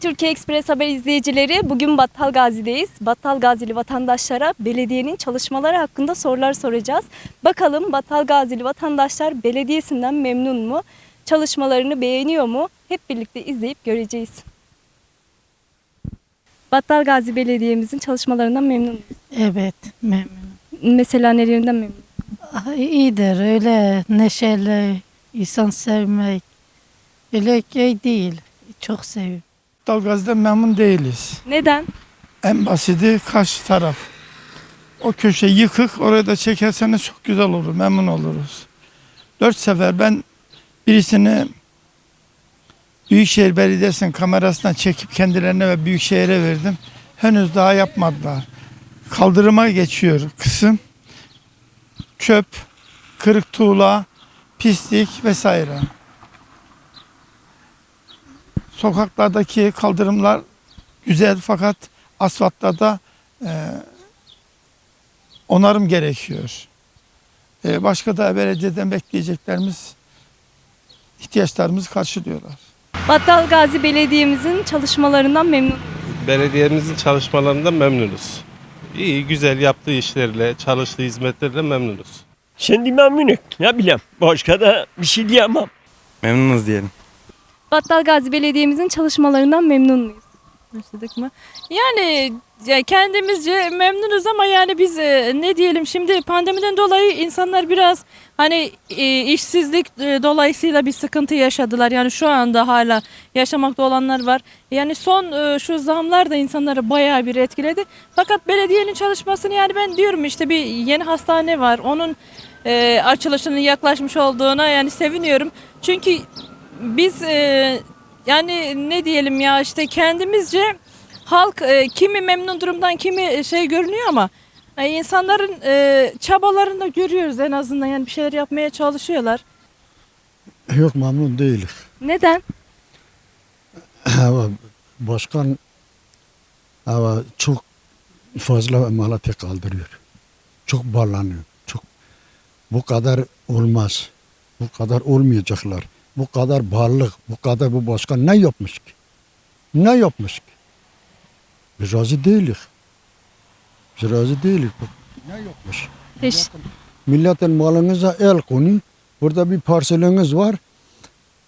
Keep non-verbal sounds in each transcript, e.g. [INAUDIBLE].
Türkiye Ekspres Haber izleyicileri bugün Battal Gazi'deyiz. Battal Gazili vatandaşlara belediyenin çalışmaları hakkında sorular soracağız. Bakalım Battal Gazili vatandaşlar belediyesinden memnun mu? Çalışmalarını beğeniyor mu? Hep birlikte izleyip göreceğiz. Battal Gazi Belediye'mizin çalışmalarından memnun muyuz? Evet, memnunum. Mesela nelerinden memnun? Ah, İyidir, öyle neşeli, insan sevmek. Öyle şey değil, çok seviyorum. Dalgaz'da memnun değiliz. Neden? En basiti karşı taraf. O köşe yıkık, oraya da çekerseniz çok güzel olur, memnun oluruz. Dört sefer ben birisini Büyükşehir Belediyesi'nin kamerasından çekip kendilerine ve Büyükşehir'e verdim. Henüz daha yapmadılar. Kaldırıma geçiyor kısım. Çöp, kırık tuğla, pislik vesaire. Sokaklardaki kaldırımlar güzel fakat asfaltlarda e, onarım gerekiyor. E, başka da belediyeden bekleyeceklerimiz ihtiyaçlarımızı karşılıyorlar. Battal Gazi Belediye'mizin çalışmalarından memnun. Belediyemizin çalışmalarından memnunuz. İyi, güzel yaptığı işlerle, çalıştığı hizmetlerle memnunuz. Şimdi memnunum. Ne bileyim. Başka da bir şey diyemem. Memnunuz diyelim. Battal Gazi Belediye'mizin çalışmalarından memnun muyuz? Başladık mı? Yani ya kendimizce memnunuz ama yani biz e, ne diyelim şimdi pandemiden dolayı insanlar biraz hani e, işsizlik e, dolayısıyla bir sıkıntı yaşadılar. Yani şu anda hala yaşamakta olanlar var. Yani son şu zamlar da insanları bayağı bir etkiledi. Fakat belediyenin çalışmasını yani ben diyorum işte bir yeni hastane var. Onun açılışının yaklaşmış olduğuna yani seviniyorum. Çünkü biz e, yani ne diyelim ya işte kendimizce halk e, kimi memnun durumdan kimi şey görünüyor ama e, insanların e, çabalarını da görüyoruz en azından yani bir şeyler yapmaya çalışıyorlar. Yok memnun değiliz. Neden? Başkan ama çok fazla Malatya kaldırıyor. Çok bağlanıyor. Çok bu kadar olmaz. Bu kadar olmayacaklar. Bu kadar bağlılık, bu kadar bu başkan ne yapmış ki? Ne yapmış ki? Biz razı değiliz. Biz razı değiliz. Ne yapmış? Teş- Milletin malınıza el konu. Burada bir parseliniz var.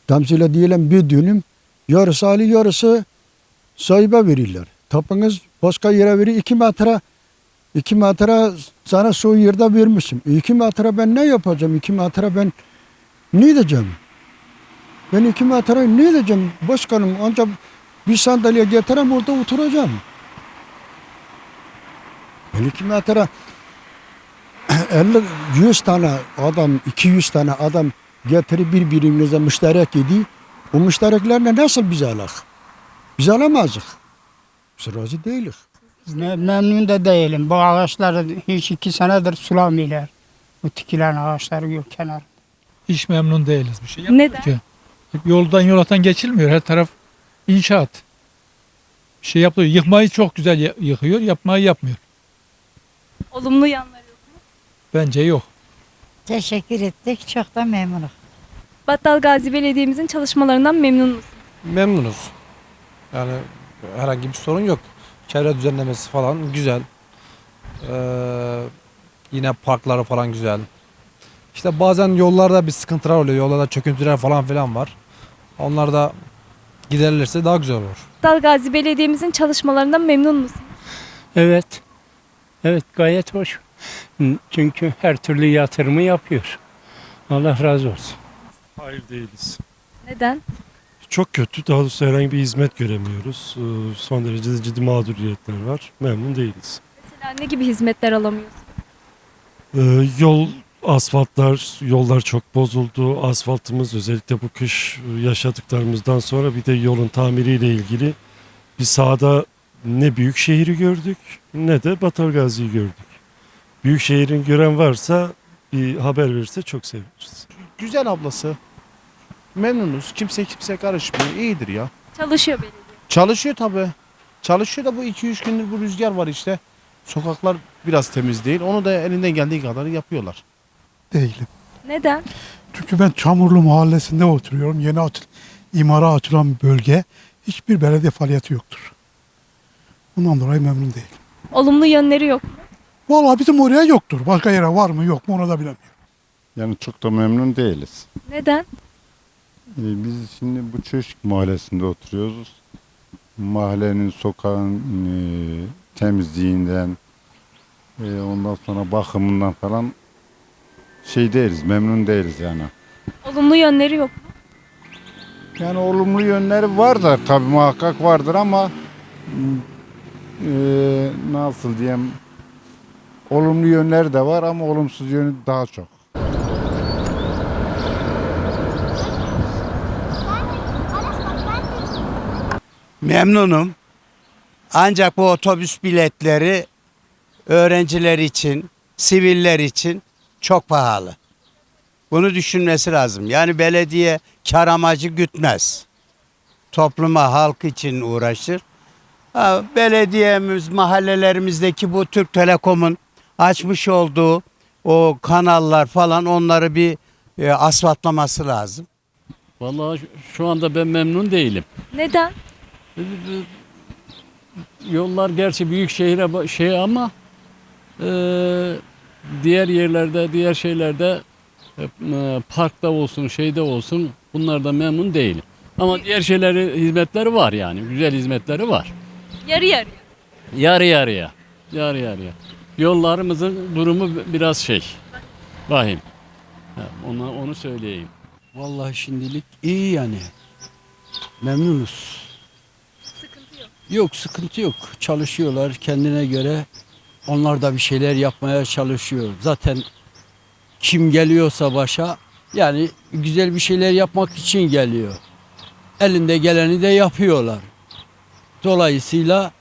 Temsile diyelim bir dönüm. Yarısı Ali yarısı sahibe verirler. Tapınız başka yere verir. iki metre iki metre sana şu yerde vermişim. İki metre ben ne yapacağım? İki metre ben ne edeceğim? Ben iki metre ne edeceğim? Başkanım ancak bir sandalye getirem orada oturacağım. Ben iki metre [CLEARS THROAT] 50 100 tane adam, 200 tane adam getirip birbirimize müşterek idi. O müştereklerle nasıl biz alak? Biz alamazdık. Biz razı değiliz. Me- Memnun da değilim. Bu ağaçları hiç iki senedir sulamıyorlar. Bu dikilen ağaçları yok kenar. Hiç memnun değiliz bir şey. Neden? Ki. Yoldan yolatan geçilmiyor. Her taraf inşaat. Bir şey yapıyor. Yıkmayı çok güzel yıkıyor. Yapmayı yapmıyor. Olumlu yanları yok. Bence yok. Teşekkür ettik, çok da memnunum. Battal Gazi Belediye'mizin çalışmalarından memnun musunuz? Memnunuz. Yani herhangi bir sorun yok. Çevre düzenlemesi falan güzel. Ee, yine parkları falan güzel. İşte bazen yollarda bir sıkıntılar oluyor. Yollarda çöküntüler falan filan var. Onlar da giderilirse daha güzel olur. Battal Gazi Belediye'mizin çalışmalarından memnun musunuz? Evet. Evet gayet hoş. Çünkü her türlü yatırımı yapıyor. Allah razı olsun. Hayır değiliz. Neden? Çok kötü, daha doğrusu herhangi bir hizmet göremiyoruz. Ee, Son derece de ciddi mağduriyetler var. Memnun değiliz. Mesela ne gibi hizmetler alamıyorsunuz? Ee, Yol, asfaltlar, yollar çok bozuldu. Asfaltımız özellikle bu kış yaşadıklarımızdan sonra bir de yolun tamiriyle ilgili bir sahada ne büyük şehri gördük ne de Batargazi'yi gördük. Büyük şehrin gören varsa bir haber verirse çok seviniriz. Güzel ablası. Memnunuz. Kimse kimse karışmıyor. İyidir ya. Çalışıyor belediye. Çalışıyor tabi. Çalışıyor da bu 2-3 gündür bu rüzgar var işte. Sokaklar biraz temiz değil. Onu da elinden geldiği kadar yapıyorlar. Değilim. Neden? Çünkü ben Çamurlu Mahallesi'nde oturuyorum. Yeni açıl, imara açılan bir bölge. hiçbir belediye faaliyeti yoktur. Bundan dolayı memnun değil. Olumlu yönleri yok. mu? Vallahi bizim oraya yoktur. Başka yere var mı yok mu onu da bilemiyorum. Yani çok da memnun değiliz. Neden? Ee, Biz şimdi bu Çeşik mahallesinde oturuyoruz. Mahallenin sokağın e, temizliğinden e, ondan sonra bakımından falan şey değiliz, memnun değiliz yani. Olumlu yönleri yok. mu? Yani olumlu yönleri var da tabii muhakkak vardır ama e, nasıl diyeyim olumlu yönleri de var ama olumsuz yönü daha çok. Memnunum. Ancak bu otobüs biletleri öğrenciler için, siviller için çok pahalı. Bunu düşünmesi lazım. Yani belediye kar amacı gütmez. Topluma, halk için uğraşır. Ha, belediyemiz, mahallelerimizdeki bu Türk Telekom'un açmış olduğu o kanallar falan onları bir e, asfaltlaması lazım. Vallahi şu anda ben memnun değilim. Neden? Yollar gerçi büyük şehire şey ama e, diğer yerlerde, diğer şeylerde e, parkta olsun, şeyde olsun bunlardan memnun değilim. Ama diğer şeyleri, hizmetleri var yani. Güzel hizmetleri var. Yarı yarıya. Yarı yarıya. Yarı yarıya. Yollarımızın durumu biraz şey. Vahim. Ha, Ona, onu söyleyeyim. Vallahi şimdilik iyi yani. Memnunuz. Sıkıntı yok. Yok sıkıntı yok. Çalışıyorlar kendine göre. Onlar da bir şeyler yapmaya çalışıyor. Zaten kim geliyorsa başa yani güzel bir şeyler yapmak için geliyor. Elinde geleni de yapıyorlar. Dolayısıyla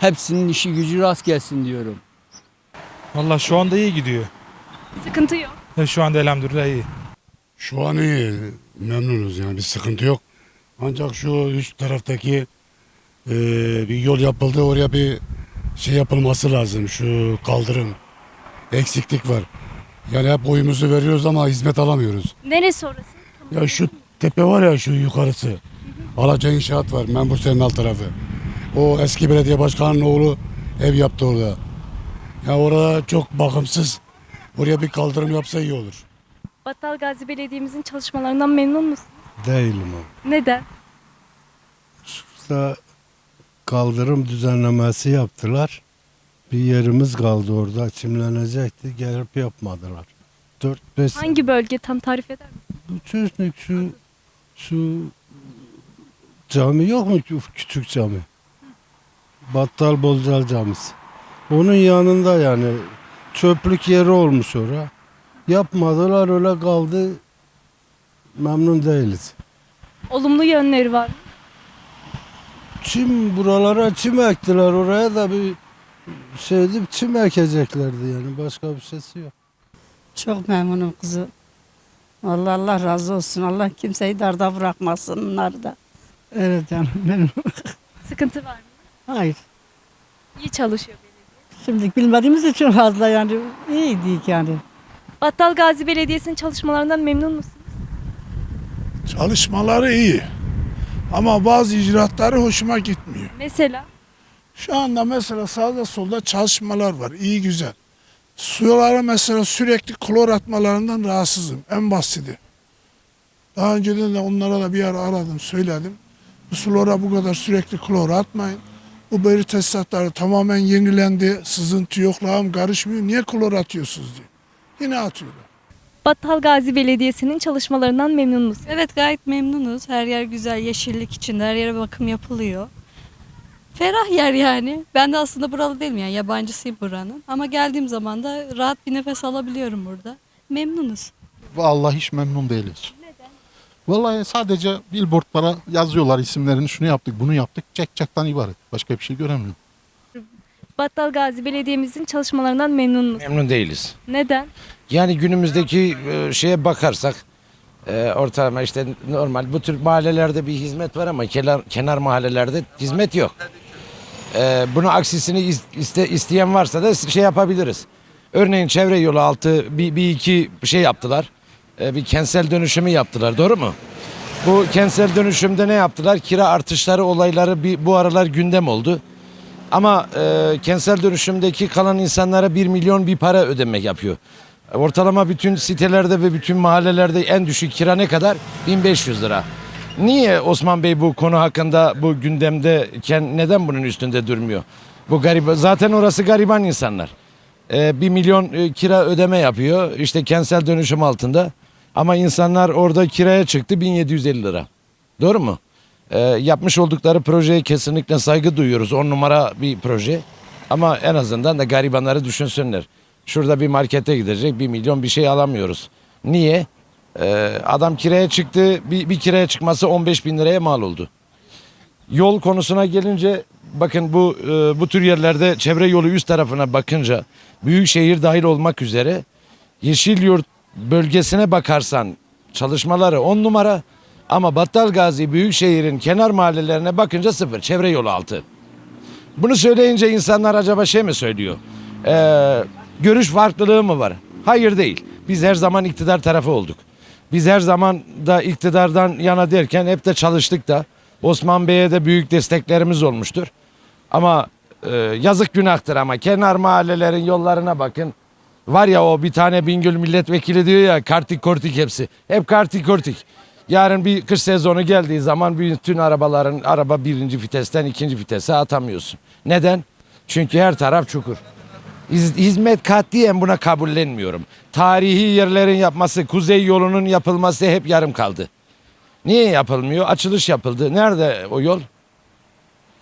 hepsinin işi gücü rast gelsin diyorum. Valla şu anda iyi gidiyor. Sıkıntı yok. Şu anda elhamdülillah iyi. Şu an iyi. Memnunuz yani bir sıkıntı yok. Ancak şu üst taraftaki eee, bir yol yapıldı oraya bir şey yapılması lazım. Şu kaldırım. Eksiklik var. Yani hep oyumuzu veriyoruz ama hizmet alamıyoruz. Neresi orası? Ya şu tepe var ya şu yukarısı. Alaca İnşaat var. Membur Semal tarafı. O eski belediye başkanının oğlu ev yaptı orada. Ya orada çok bakımsız. Oraya bir kaldırım yapsa iyi olur. Battal Gazi Belediye'mizin çalışmalarından memnun musun? Değilim o. Neden? da kaldırım düzenlemesi yaptılar. Bir yerimiz kaldı orada çimlenecekti. Gelip yapmadılar. 4-5 Hangi bölge tam tarif eder misin? bu çözünük şu şu cami yok mu Şu küçük cami? Battal Bolcal Camisi. Onun yanında yani çöplük yeri olmuş orada. Yapmadılar öyle kaldı. Memnun değiliz. Olumlu yönleri var. mı? Çim buralara çim ektiler oraya da bir şey edip çim ekeceklerdi yani başka bir şeysi yok. Çok memnunum kızım. Allah Allah razı olsun. Allah kimseyi darda bırakmasın onlar da. Evet canım [LAUGHS] memnun. Sıkıntı var mı? Hayır. İyi çalışıyor belediye. Şimdi bilmediğimiz için fazla yani iyiydik yani. Battal Gazi Belediyesi'nin çalışmalarından memnun musun? Çalışmaları iyi. Ama bazı icraatları hoşuma gitmiyor. Mesela Şu anda mesela sağda solda çalışmalar var. iyi güzel. Sulara mesela sürekli klor atmalarından rahatsızım. En basiti. Daha önceden de onlara da bir ara aradım, söyledim. Bu sulara bu kadar sürekli klor atmayın. Bu beri tesisatları tamamen yenilendi. Sızıntı yok, lağım karışmıyor. Niye klor atıyorsunuz diye. Yine atıyorlar. Battal Gazi Belediyesi'nin çalışmalarından memnun musun? Evet gayet memnunuz. Her yer güzel, yeşillik içinde, her yere bakım yapılıyor. Ferah yer yani. Ben de aslında buralı değilim yani yabancısıyım buranın. Ama geldiğim zaman da rahat bir nefes alabiliyorum burada. Memnunuz. Vallahi hiç memnun değiliz. Neden? Vallahi sadece billboardlara yazıyorlar isimlerini şunu yaptık bunu yaptık çek çekten ibaret. Başka bir şey göremiyorum. Battal Gazi Belediye'mizin çalışmalarından memnun musun? Memnun değiliz. Neden? Yani günümüzdeki e, şeye bakarsak e, ortalama işte normal bu tür mahallelerde bir hizmet var ama kenar, kenar mahallelerde hizmet yok. E, bunu aksisini is- iste, isteyen varsa da şey yapabiliriz. Örneğin çevre yolu altı bir, bir iki şey yaptılar. E, bir kentsel dönüşümü yaptılar doğru mu? Bu kentsel dönüşümde ne yaptılar? Kira artışları olayları bir, bu aralar gündem oldu. Ama e, kentsel dönüşümdeki kalan insanlara 1 milyon bir para ödemek yapıyor. Ortalama bütün sitelerde ve bütün mahallelerde en düşük kira ne kadar? 1500 lira. Niye Osman Bey bu konu hakkında bu gündemdeyken neden bunun üstünde durmuyor? Bu garip zaten orası gariban insanlar. Ee, 1 milyon e, kira ödeme yapıyor işte kentsel dönüşüm altında. Ama insanlar orada kiraya çıktı 1750 lira. Doğru mu? Ee, yapmış oldukları projeye kesinlikle saygı duyuyoruz. On numara bir proje. Ama en azından da garibanları düşünsünler. Şurada bir markete gidecek bir milyon bir şey alamıyoruz. Niye? Ee, adam kiraya çıktı. Bir, bir kiraya çıkması 15 bin liraya mal oldu. Yol konusuna gelince bakın bu e, bu tür yerlerde çevre yolu üst tarafına bakınca büyük şehir dahil olmak üzere Yeşilyurt bölgesine bakarsan çalışmaları 10 numara ama Battal Gazi Büyükşehir'in kenar mahallelerine bakınca sıfır çevre yolu altı. Bunu söyleyince insanlar acaba şey mi söylüyor? Ee, görüş farklılığı mı var? Hayır değil. Biz her zaman iktidar tarafı olduk. Biz her zaman da iktidardan yana derken hep de çalıştık da. Osman Bey'e de büyük desteklerimiz olmuştur. Ama e, yazık günahtır ama kenar mahallelerin yollarına bakın. Var ya o bir tane Bingöl milletvekili diyor ya kartik kortik hepsi. Hep kartik kortik. Yarın bir kış sezonu geldiği zaman bütün arabaların araba birinci vitesten ikinci vitese atamıyorsun. Neden? Çünkü her taraf çukur. Hiz- Hizmet katiyen buna kabullenmiyorum. Tarihi yerlerin yapması, kuzey yolunun yapılması hep yarım kaldı. Niye yapılmıyor? Açılış yapıldı. Nerede o yol?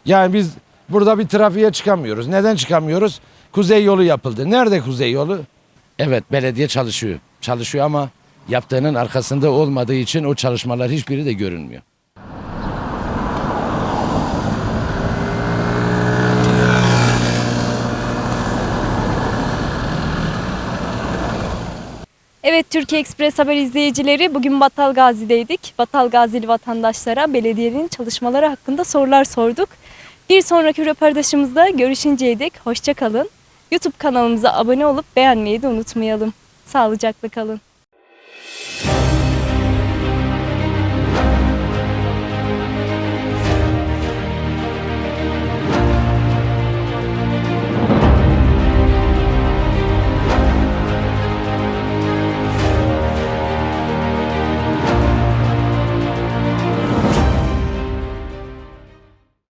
Yani biz burada bir trafiğe çıkamıyoruz. Neden çıkamıyoruz? Kuzey yolu yapıldı. Nerede kuzey yolu? Evet belediye çalışıyor. Çalışıyor ama yaptığının arkasında olmadığı için o çalışmalar hiçbiri de görünmüyor. Evet Türkiye Express Haber izleyicileri bugün Battal Gazi'deydik. Battal Gazili vatandaşlara belediyenin çalışmaları hakkında sorular sorduk. Bir sonraki röportajımızda görüşünceye dek hoşça. YouTube kanalımıza abone olup beğenmeyi de unutmayalım. Sağlıcakla kalın.